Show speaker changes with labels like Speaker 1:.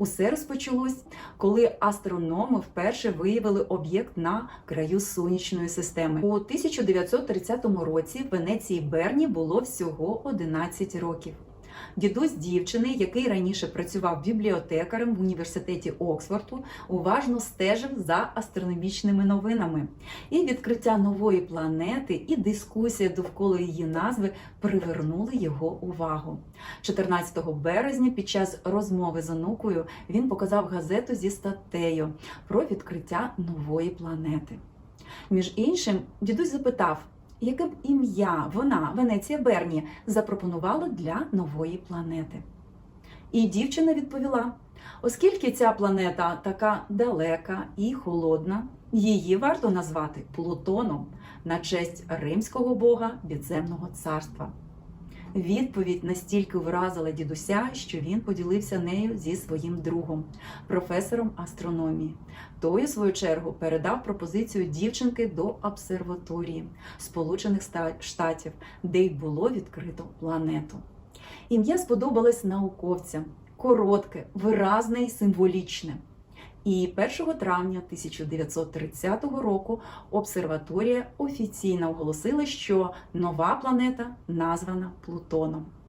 Speaker 1: Усе розпочалось, коли астрономи вперше виявили об'єкт на краю сонячної системи. У 1930 році в Венеції Берні було всього 11 років. Дідусь дівчини, який раніше працював бібліотекарем в університеті Оксфорду, уважно стежив за астрономічними новинами. І відкриття нової планети, і дискусія довкола її назви привернули його увагу. 14 березня під час розмови з онукою він показав газету зі статтею про відкриття нової планети. Між іншим, дідусь запитав, яке б ім'я вона, Венеція Берні, запропонувала для нової планети. І дівчина відповіла: оскільки ця планета така далека і холодна, її варто назвати Плутоном на честь римського бога підземного царства. Відповідь настільки вразила дідуся, що він поділився нею зі своїм другом, професором астрономії. Той, у свою чергу, передав пропозицію дівчинки до обсерваторії Сполучених Штатів, де й було відкрито планету. Ім'я сподобалось науковцям коротке, виразне і символічне. І 1 травня 1930 року обсерваторія офіційно оголосила, що нова планета названа Плутоном.